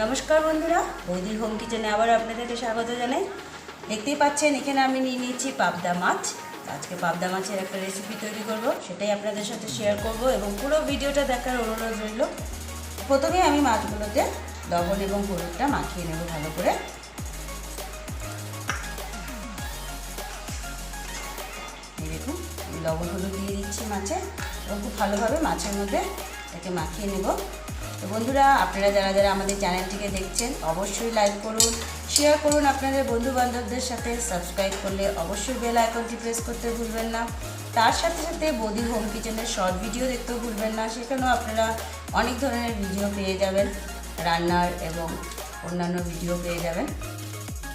নমস্কার বন্ধুরা বৌদির হোম কিচেনে আবার আপনাদেরকে স্বাগত জানাই। দেখতেই পাচ্ছেন, এখানে আমি নিয়ে নিয়েছি পাবদা মাছ। আজকে পাবদা মাছের একটা রেসিপি তৈরি করব, সেটাই আপনাদের সাথে শেয়ার করব এবং পুরো ভিডিওটা দেখার অনুরোধ রইল। প্রথমে আমি মাছগুলোতে লবণ এবং হলুদটা মাখিয়ে নেব ভালো করে। দেখুন লবণ হলুদ দিয়ে দিচ্ছি মাছে, এবং খুব ভালোভাবে মাছের মধ্যে এটাকে মাখিয়ে নেব। তো বন্ধুরা, আপনারা যারা যারা আমাদের চ্যানেলটিকে দেখছেন, অবশ্যই লাইক করুন শেয়ার করুন আপনাদের বন্ধু বান্ধবদের সাথে। সাবস্ক্রাইব করলে অবশ্যই বেল আইকনটি প্রেস করতে ভুলবেন না। তার সাথে সাথে বৌদি হোম কিচেনের শর্ট ভিডিও দেখতেও ভুলবেন না। সেখানেও আপনারা অনেক ধরনের ভিডিও পেয়ে যাবেন, রান্নার এবং অন্যান্য ভিডিও পেয়ে যাবেন।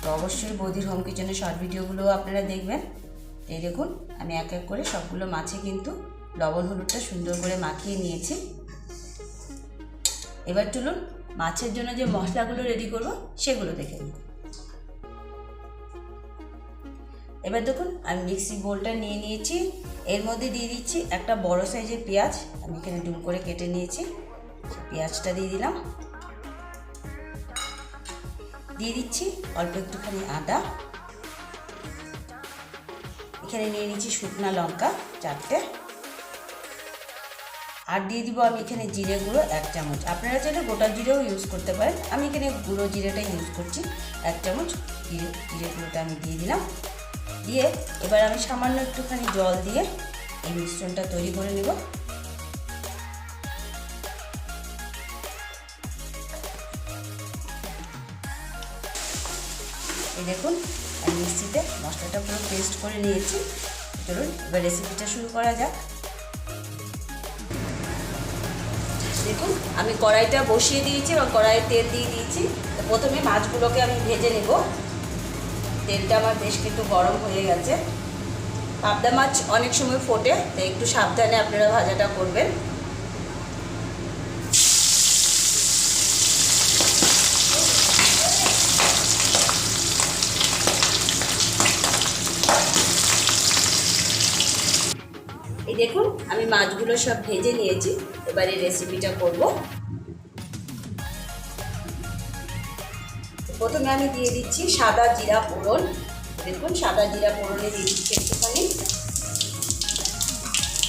তো অবশ্যই বৌদির হোম কিচেনের শর্ট ভিডিওগুলোও আপনারা দেখবেন। এই দেখুন, আমি এক এক করে সবগুলো মাছে কিন্তু লবণ হলুদটা সুন্দর করে মাখিয়ে নিয়েছি। এবার চলুন মাছের জন্য যে মশলাগুলো রেডি করব, সেগুলো দেখে নিই। এবার দেখুন, আমি মিক্সি বোলটা নিয়ে নিয়েছি। এর মধ্যে দিয়ে দিচ্ছি একটা বড় সাইজের পেঁয়াজ। আমি এখানে ডুম করে কেটে নিয়েছি। পেঁয়াজটা দিয়ে দিলাম। দিয়ে দিচ্ছি অল্প একটুখানি আদা। এখানে নিয়ে নিচ্ছি শুকনা লঙ্কা, চারটে। আর দিয়ে দিব আমি এখানে জিরে গুঁড়ো এক চামচ। আপনারা চাইলে গোটা জিরেও ইউজ করতে পারেন। আমি এখানে গুঁড়ো জিরেটাই ইউজ করছি। এক চামচ জিরে জিরে গুঁড়োটা আমি দিয়ে দিলাম। দিয়ে এবার আমি সামান্য একটুখানি জল দিয়ে এই মিশ্রণটা তৈরি করে নেব। এই দেখুন, আমি মিক্সিতে মশলাটা পুরো পেস্ট করে নিয়েছি। চলুন, এবার রেসিপিটা শুরু করা যাক। দেখুন, আমি কড়াইটা বসিয়ে দিয়েছি এবং কড়াইয়ে তেল দিয়ে দিয়েছি। প্রথমে মাছগুলোকে আমি ভেজে নেব। তেলটা আমার বেশ কিন্তু গরম হয়ে গেছে। পাবদা মাছ অনেক সময় ফোটে, তাই একটু সাবধানে আপনারা ভাজাটা করবেন। দেখুন, আমি মাছগুলো সব ভেজে নিয়েছি। এবার রেসিপিটা করব। প্রথমে আমি দিয়ে দিচ্ছি সাদা জিরা পোড়ন দেখুন, সাদা জিরা পোড়নে দিয়ে দিচ্ছি একটুখানি।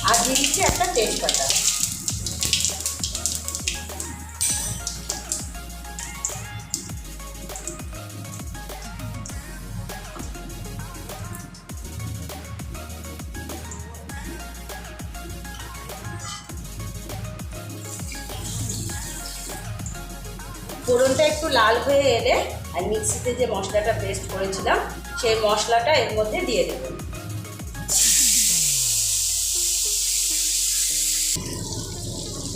আর দিয়ে দিচ্ছি একটা তেজপাতা। ফোড়নটা একটু লাল হয়ে এলে আর মিক্সিতে যে মশলাটা পেস্ট করেছিলাম, সেই মশলাটা এর মধ্যে দিয়ে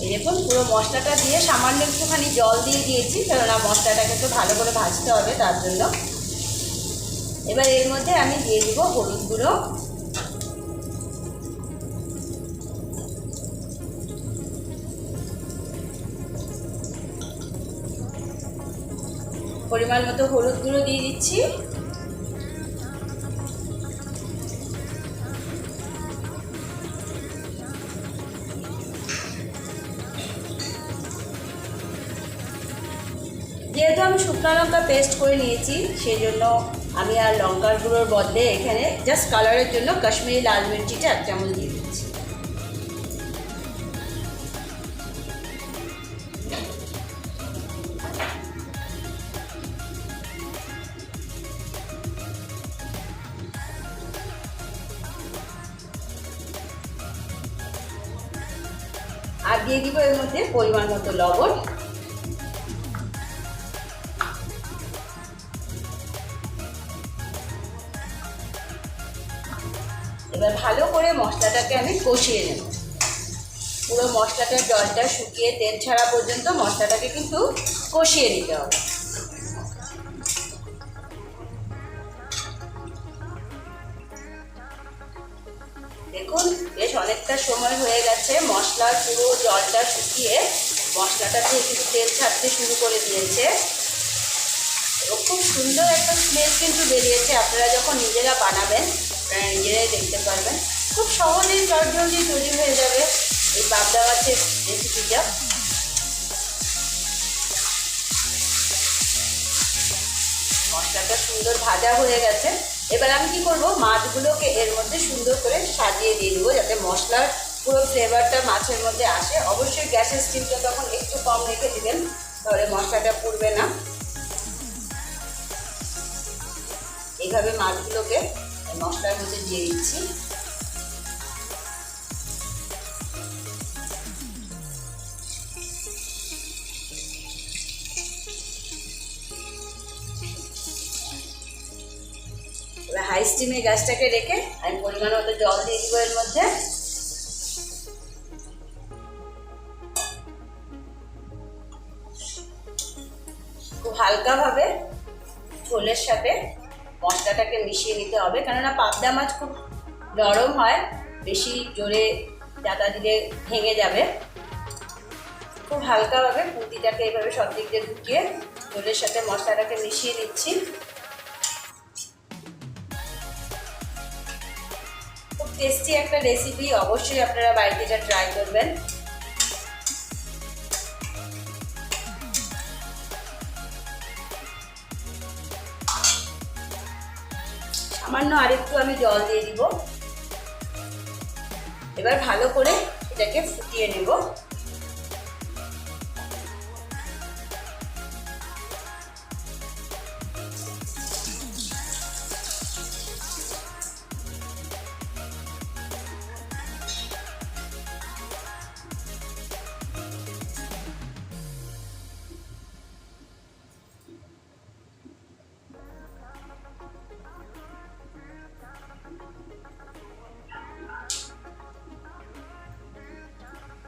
এই দেখুন, পুরো মশলাটা দিয়ে সামান্য একটুখানি জল দিয়ে দিয়েছি, কেননা মশলাটাকে একটু ভালো করে ভাজতে হবে তার জন্য। এবার এর মধ্যে আমি দিয়ে দিব হলুদ গুঁড়ো। পরিমাণ মতো হলুদ গুঁড়ো দিয়ে দিচ্ছি। যেহেতু আমি শুকনো লঙ্কা পেস্ট করে নিয়েছি সেই জন্য আমি আর লঙ্কার গুঁড়োর বদলে এখানে জাস্ট কালারের জন্য কাশ্মীরি লাল মির্চিটা এক চামচ দিয়ে দিয়ে দিব এর মধ্যে পরিমাণ মতো লবণ। এবার ভালো করে মশলাটাকে আমি কষিয়ে নেব। পুরো মশলাটার জলটা শুকিয়ে তেল ছাড়া পর্যন্ত মশলাটাকে কিন্তু কষিয়ে নিতে হবে। অনেকটা সময় হয়ে গেছে মশলার পুরো জলটা শুকিয়ে, মশলাটা দিয়ে কিন্তু তেল ছাড়তে শুরু করে দিয়েছে। এবং খুব সুন্দর একটা স্মেল কিন্তু বেরিয়েছে, আপনারা যখন নিজেরা বানাবেন নিজেরাই দেখতে পারবেন। খুব সহজেই চটজলদি তৈরি হয়ে যাবে এই পাবদা মাছের রেসিপিটা মশলাটা সুন্দর ভাজা হয়ে গেছে। এবার আমি কি করব? মাছগুলোকে এর মধ্যে সুন্দর করে সাজিয়ে দিয়ে দেবো যাতে মশলার পুরো ফ্লেভারটা মাছের মধ্যে আসে। অবশ্যই গ্যাসের স্টিমটা তখন একটু কম রেখে দিবেন, তাহলে মশলাটা পুড়বে না। এইভাবে মাছগুলোকে মশলার মধ্যে দিয়ে দিচ্ছি। হাই স্টিমে গ্যাসটাকে রেখে আমি পরিমাণ মতো জল দিয়ে দিব এর মধ্যে। খুব হালকাভাবে ঝোলের সাথে মশলাটাকে মিশিয়ে নিতে হবে, কেননা পাবদা মাছ খুব নরম হয়, বেশি জোরে জাতা দিলে ভেঙে যাবে। খুব হালকাভাবে পুঁতিটাকে এইভাবে সব দিক দিয়ে ঢুকিয়ে ঝোলের সাথে মশলাটাকে মিশিয়ে দিচ্ছি টেস্টি একটা রেসিপি অবশ্যই আপনারা বাড়িতে এটা ট্রাই করবেন। সামান্য আরেকটু আমি জল দিয়ে দিব। এবার ভালো করে এটাকে ফুটিয়ে নেব।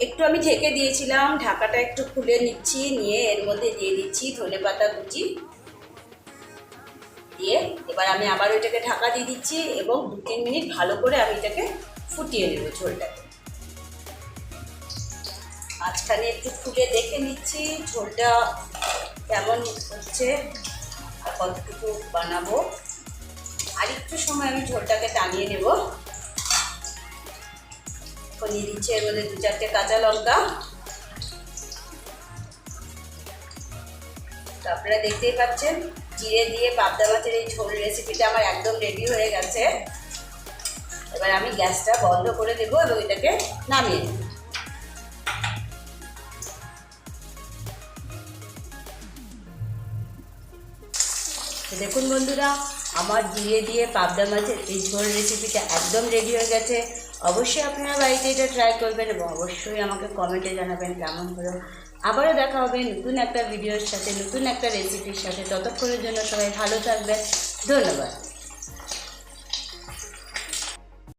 একটু আমি ঢেকে দিয়েছিলাম, ঢাকাটা একটু খুলে নিচ্ছি, নিয়ে এর মধ্যে দিয়ে দিচ্ছি ধনে পাতা কুচি। দিয়ে এবার আমি আবার ওইটাকে ঢাকা দিয়ে দিচ্ছি এবং দু তিন মিনিট ভালো করে আমি এটাকে ফুটিয়ে নেব ঝোলটাকে। মাঝখানে একটু খুলে দেখে নিচ্ছি ঝোলটা কেমন হচ্ছে আর কতটুকু বানাবো। আর একটু সময় আমি ঝোলটাকে টানিয়ে নেব। দিয়ে দিচ্ছি, এর মধ্যে দু চারটে কাঁচা লঙ্কা। তো আপনারা দেখতেই পাচ্ছেন, জিরে দিয়ে পাবদা মাছের এই ঝোল রেসিপিটা আমার একদম রেডি হয়ে গেছে। এবার আমি গ্যাসটা বন্ধ করে দেবো এবং এটাকে নামিয়ে তো দেখুন বন্ধুরা, আমার জিরে দিয়ে পাবদা মাছের এই ঝোল রেসিপিটা একদম রেডি হয়ে গেছে। অবশ্যই আপনারা বাড়িতে এটা ট্রাই করবেন এবং অবশ্যই আমাকে কমেন্টে জানাবেন কেমন হলো। আবারও দেখা হবে নতুন একটা ভিডিওর সাথে, নতুন একটা রেসিপির সাথে। ততক্ষণের জন্য সবাই ভালো থাকবেন। ধন্যবাদ।